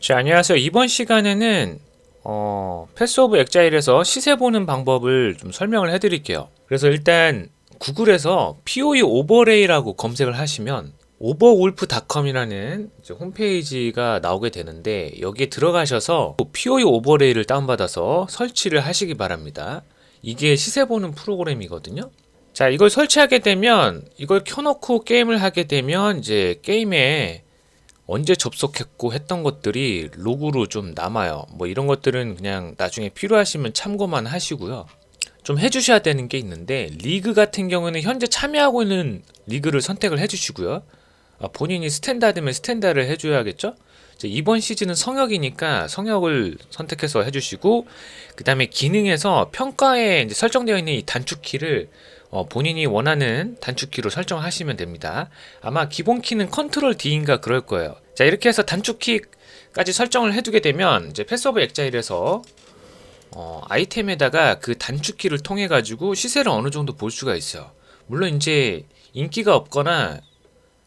자, 안녕하세요. 이번 시간에는 어, 패스 오브 엑자일에서 시세 보는 방법을 좀 설명을 해드릴게요. 그래서 일단 구글에서 POE 오버레이라고 검색을 하시면 오버울프닷컴이라는 홈페이지가 나오게 되는데 여기에 들어가셔서 POE 오버레이를 다운받아서 설치를 하시기 바랍니다. 이게 시세 보는 프로그램이거든요. 자, 이걸 설치하게 되면 이걸 켜놓고 게임을 하게 되면 이제 게임에 언제 접속했고 했던 것들이 로그로 좀 남아요. 뭐 이런 것들은 그냥 나중에 필요하시면 참고만 하시고요. 좀 해주셔야 되는 게 있는데 리그 같은 경우는 현재 참여하고 있는 리그를 선택을 해주시고요. 아, 본인이 스탠다드면 스탠다를 해줘야겠죠? 이번 시즌은 성역이니까 성역을 선택해서 해주시고 그 다음에 기능에서 평가에 설정되어 있는 이 단축키를 어, 본인이 원하는 단축키로 설정하시면 됩니다. 아마 기본 키는 컨트롤 D인가 그럴 거예요. 자 이렇게 해서 단축키까지 설정을 해두게 되면 이제 패스 오브 엑자일에서 어, 아이템에다가 그 단축키를 통해 가지고 시세를 어느 정도 볼 수가 있어요. 물론 이제 인기가 없거나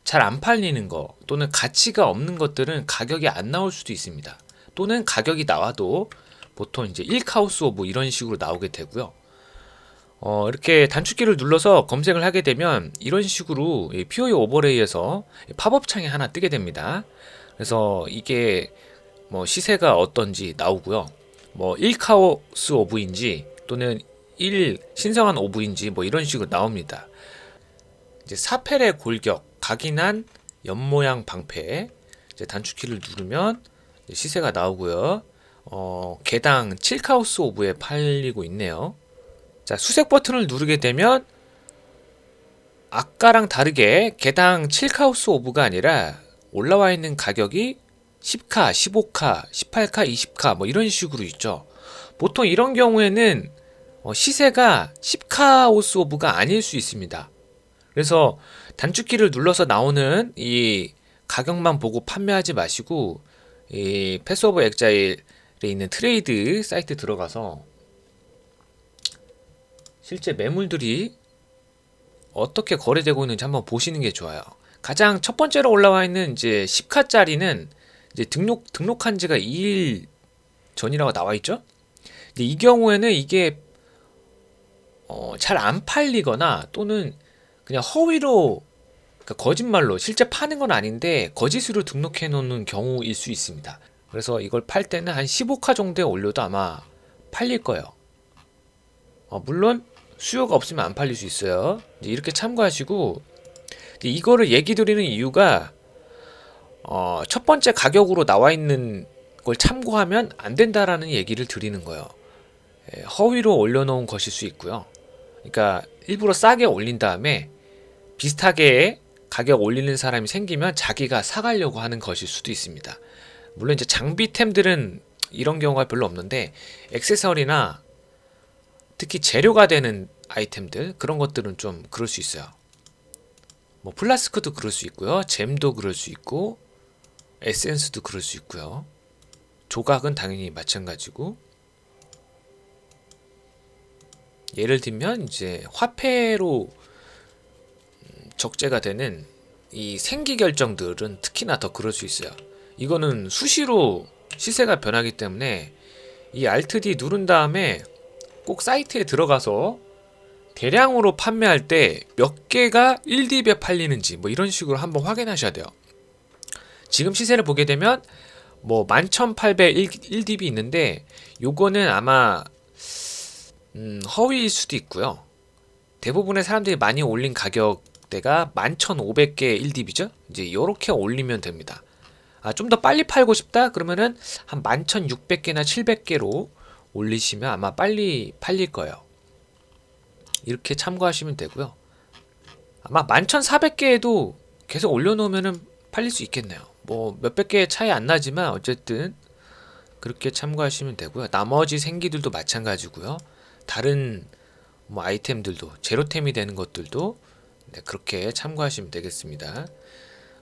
잘 안 팔리는 거 또는 가치가 없는 것들은 가격이 안 나올 수도 있습니다. 또는 가격이 나와도 보통 이제 1카우스 오브 이런 식으로 나오게 되고요. 어, 이렇게 단축키를 눌러서 검색을 하게 되면 이런 식으로 이 POE 오버레이에서 팝업 창이 하나 뜨게 됩니다. 그래서 이게 뭐 시세가 어떤지 나오고요. 뭐 1카오스 오브인지 또는 1 신성한 오브인지 뭐 이런 식으로 나옵니다. 이제 사펠의 골격, 각인한 옆모양 방패 이제 단축키를 누르면 시세가 나오고요. 어, 개당 7카우스 오브에 팔리고 있네요. 자, 수색 버튼을 누르게 되면 아까랑 다르게 개당 7카우스 오브가 아니라 올라와 있는 가격이 10카, 15카, 18카, 20카 뭐 이런 식으로 있죠. 보통 이런 경우에는 어, 시세가 10카우스 오브가 아닐 수 있습니다. 그래서 단축키를 눌러서 나오는 이 가격만 보고 판매하지 마시고 이 패스 오브 엑자일에 있는 트레이드 사이트 들어가서 실제 매물들이 어떻게 거래되고 있는지 한번 보시는 게 좋아요. 가장 첫 번째로 올라와 있는 이제 10카짜리는 이제 등록 등록한 지가 2일 전이라고 나와 있죠. 근데 이 경우에는 이게 어, 잘 안 팔리거나 또는 그냥 허위로 그러니까 거짓말로 실제 파는 건 아닌데 거짓으로 등록해 놓는 경우일 수 있습니다. 그래서 이걸 팔 때는 한 15카 정도에 올려도 아마 팔릴 거예요. 어, 물론 수요가 없으면 안 팔릴 수 있어요. 이렇게 참고하시고 이거를 얘기 드리는 이유가 어, 첫 번째 가격으로 나와 있는 걸 참고하면 안 된다라는 얘기를 드리는 거예요. 예, 허위로 올려놓은 것일 수 있고요. 그러니까 일부러 싸게 올린 다음에 비슷하게 가격 올리는 사람이 생기면 자기가 사가려고 하는 것일 수도 있습니다. 물론 이제 장비템들은 이런 경우가 별로 없는데 액세서리나 특히 재료가 되는 아이템들 그런 것들은 좀 그럴 수 있어요. 뭐 플라스크도 그럴 수 있고요. 잼도 그럴 수 있고 에센스도 그럴 수 있고요. 조각은 당연히 마찬가지고 예를 들면 이제 화폐로 음, 적재가 되는 이 생기 결정들은 특히나 더 그럴 수 있어요. 이거는 수시로 시세가 변하기 때문에 이 Alt D 누른 다음에 꼭 사이트에 들어가서 대량으로 판매할 때 몇 개가 1딥에 팔리는지 뭐 이런 식으로 한번 확인하셔야 돼요. 지금 시세를 보게 되면 뭐 11,800 1딥이 있는데 요거는 아마 음, 허위일 수도 있고요. 대부분의 사람들이 많이 올린 가격대가 11,500개 1딥이죠. 이제 이렇게 올리면 됩니다. 아, 좀 더 빨리 팔고 싶다? 그러면은 한 11,600개나 700개로 올리시면 아마 빨리 팔릴 거예요. 이렇게 참고하시면 되고요. 아마 11,400개에도 계속 올려놓으면 팔릴 수 있겠네요. 뭐 몇백 개 차이 안 나지만 어쨌든 그렇게 참고하시면 되고요. 나머지 생기들도 마찬가지고요. 다른 뭐 아이템들도 제로템이 되는 것들도 네, 그렇게 참고하시면 되겠습니다.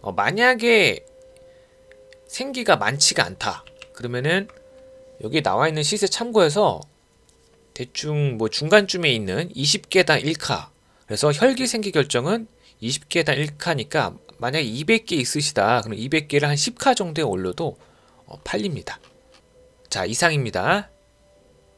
어, 만약에 생기가 많지가 않다. 그러면은 여기 나와 있는 시세 참고해서 대충 뭐 중간쯤에 있는 20개당 1카. 그래서 혈기 생기 결정은 20개당 1카니까 만약에 200개 있으시다. 그럼 200개를 한 10카 정도에 올려도 어, 팔립니다. 자, 이상입니다.